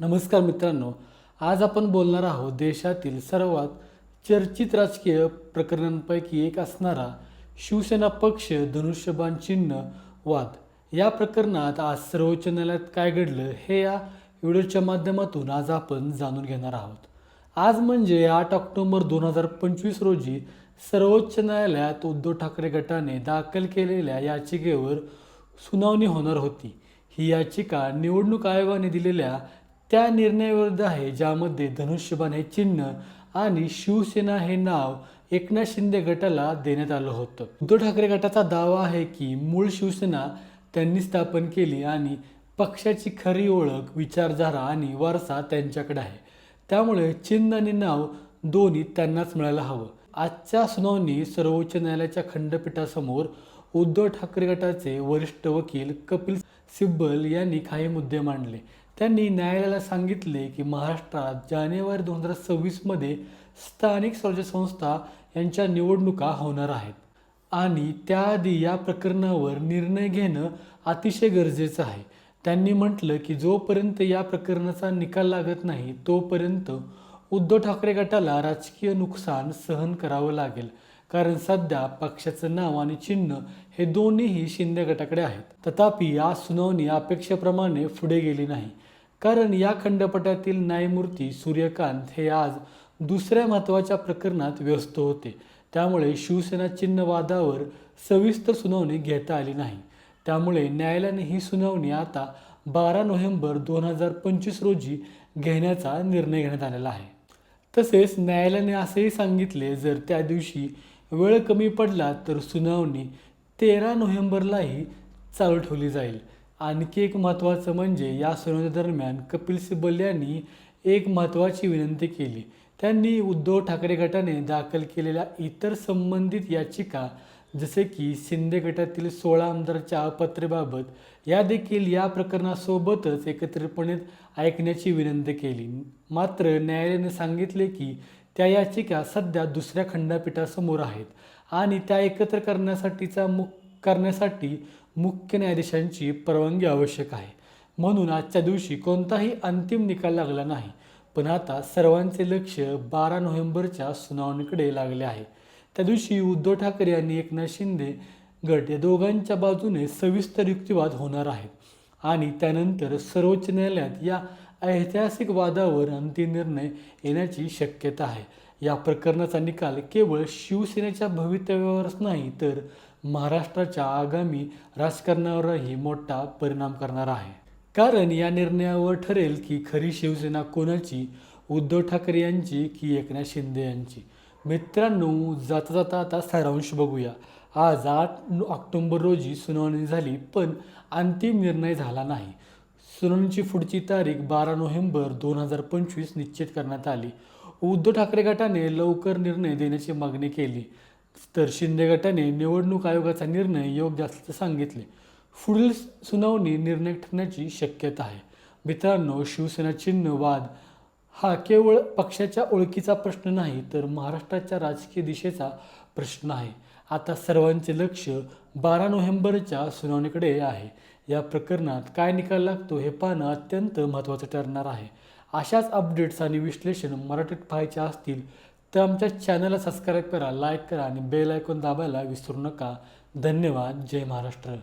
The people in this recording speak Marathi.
नमस्कार मित्रांनो आज आपण बोलणार आहोत देशातील सर्वात चर्चित राजकीय प्रकरणांपैकी एक असणारा शिवसेना पक्ष धनुष्यबाण चिन्ह वाद. या प्रकरणात आज सर्वोच्च न्यायालयात काय घडलं हे या व्हिडिओच्या माध्यमातून आज आपण जाणून घेणार आहोत. आज म्हणजे आठ ऑक्टोबर दोन हजार पंचवीस रोजी सर्वोच्च न्यायालयात उद्धव ठाकरे गटाने दाखल केलेल्या याचिकेवर सुनावणी होणार होती. ही याचिका निवडणूक आयोगाने दिलेल्या त्या निर्णयाविरुद्ध आहे ज्यामध्ये धनुष्यबाण हे चिन्ह आणि शिवसेना हे नाव एकनाथ शिंदे गटाला देण्यात आलं होतं. उद्धव ठाकरे गटाचा दावा आहे की मूळ शिवसेना त्यांनी स्थापन केली आणि पक्षाची खरी ओळख विचारधारा आणि वारसा त्यांच्याकडे आहे. त्यामुळे चिन्ह आणि नाव दोन्ही त्यांनाच मिळायला हवं. आजच्या सुनावणी सर्वोच्च न्यायालयाच्या खंडपीठासमोर उद्धव ठाकरे गटाचे वरिष्ठ वकील कपिल सिब्बल यांनी काही मुद्दे मांडले. त्यांनी न्यायालयाला सांगितले की महाराष्ट्रात जानेवारी दोन हजार सव्वीसमध्ये स्थानिक स्वराज्य संस्था यांच्या निवडणुका होणार आहेत. आणि त्याआधी या प्रकरणावर निर्णय घेणं अतिशय गरजेचं आहे. त्यांनी म्हटलं की जोपर्यंत या प्रकरणाचा निकाल लागत नाही तोपर्यंत उद्धव ठाकरे गटाला राजकीय नुकसान सहन करावं लागेल. कारण सध्या पक्षाचं नाव आणि चिन्ह हे दोन्हीही शिंदे गटाकडे आहेत. तथापि या सुनावणी अपेक्षेप्रमाणे पुढे गेली नाही. कारण या खंडपटातील न्यायमूर्ती सूर्यकांत हे आज दुसऱ्या महत्त्वाच्या प्रकरणात व्यस्त होते. त्यामुळे शिवसेना चिन्ह वादावर सविस्तर सुनावणी घेता आली नाही. त्यामुळे न्यायालयाने ही सुनावणी आता बारा नोव्हेंबर दोन हजार पंचवीस रोजी घेण्याचा निर्णय घेण्यात आलेला आहे. तसेच न्यायालयाने असेही सांगितले जर त्या दिवशी वेळ कमी पडला तर सुनावणी तेरा नोव्हेंबरलाही चालू ठेवली जाईल. आणखी एक महत्त्वाचं म्हणजे या सुनावणी दरम्यान कपिल सिब्बल यांनी एक महत्त्वाची विनंती केली. त्यांनी उद्धव ठाकरे गटाने दाखल केलेल्या इतर संबंधित याचिका जसे की शिंदे गटातील सोळा आमदारच्या अपत्रेबाबत या देखील या प्रकरणासोबतच एकत्रितपणे ऐकण्याची विनंती केली. मात्र न्यायालयाने सांगितले की त्या याचिका सध्या दुसऱ्या खंडपीठासमोर आहेत आणि त्या एकत्र करण्यासाठीचा मुख करण्यासाठी मुख्य न्यायाधीशांची परवानगी आवश्यक आहे. म्हणून आजच्या दिवशी कोणताही अंतिम निकाल लागला नाही. पण आता सर्वांचे लक्ष बारा नोव्हेंबरच्या सुनावणीकडे लागले आहे. त्या दिवशी उद्धव ठाकरे आणि एकनाथ शिंदे गट या दोघांच्या बाजूने सविस्तर युक्तिवाद होणार आहेत आणि त्यानंतर सर्वोच्च न्यायालयात या ऐतिहासिक वादावर अंतिम निर्णय येण्याची शक्यता आहे. या प्रकरणाचा निकाल केवळ शिवसेनेच्या भवितव्यावरच नाही तर महाराष्ट्राच्या आगामी राजकारणावरही मोठा परिणाम करणार आहे. कारण या निर्णयावर ठरेल की खरी शिवसेना कोणाची? उद्धव ठाकरे यांची की एकनाथ शिंदे यांची? मित्रांनो जाता जाता आता सारांश बघूया. आज आठ ऑक्टोंबर रोजी सुनावणी झाली पण अंतिम निर्णय झाला नाही. सुनावणीची पुढची तारीख बारा नोव्हेंबर दोन हजार पंचवीस निश्चित करण्यात आली. उद्धव ठाकरे गटाने लवकर निर्णय देण्याची मागणी केली. तर शिंदे गटाने निवडणूक आयोगाचा निर्णय योग्य असल्याचे सांगितले. पुढील सुनावणी निर्णय ठरण्याची शक्यता आहे. मित्रांनो शिवसेना चिन्ह वाद हा केवळ पक्षाच्या ओळखीचा प्रश्न नाही तर महाराष्ट्राच्या राजकीय दिशेचा प्रश्न आहे. आता सर्वांचे लक्ष बारा नोव्हेंबरच्या सुनावणीकडे आहे. या प्रकरणात काय निकाल लागतो हे पाहणं अत्यंत महत्त्वाचं ठरणार आहे. अशाच अपडेट्स आणि विश्लेषण मराठीत पाहायचे असतील तर आमच्या चॅनलला सबस्क्राईब करा लाईक करा आणि बेल आयकॉन दाबायला विसरू नका. धन्यवाद. जय महाराष्ट्र.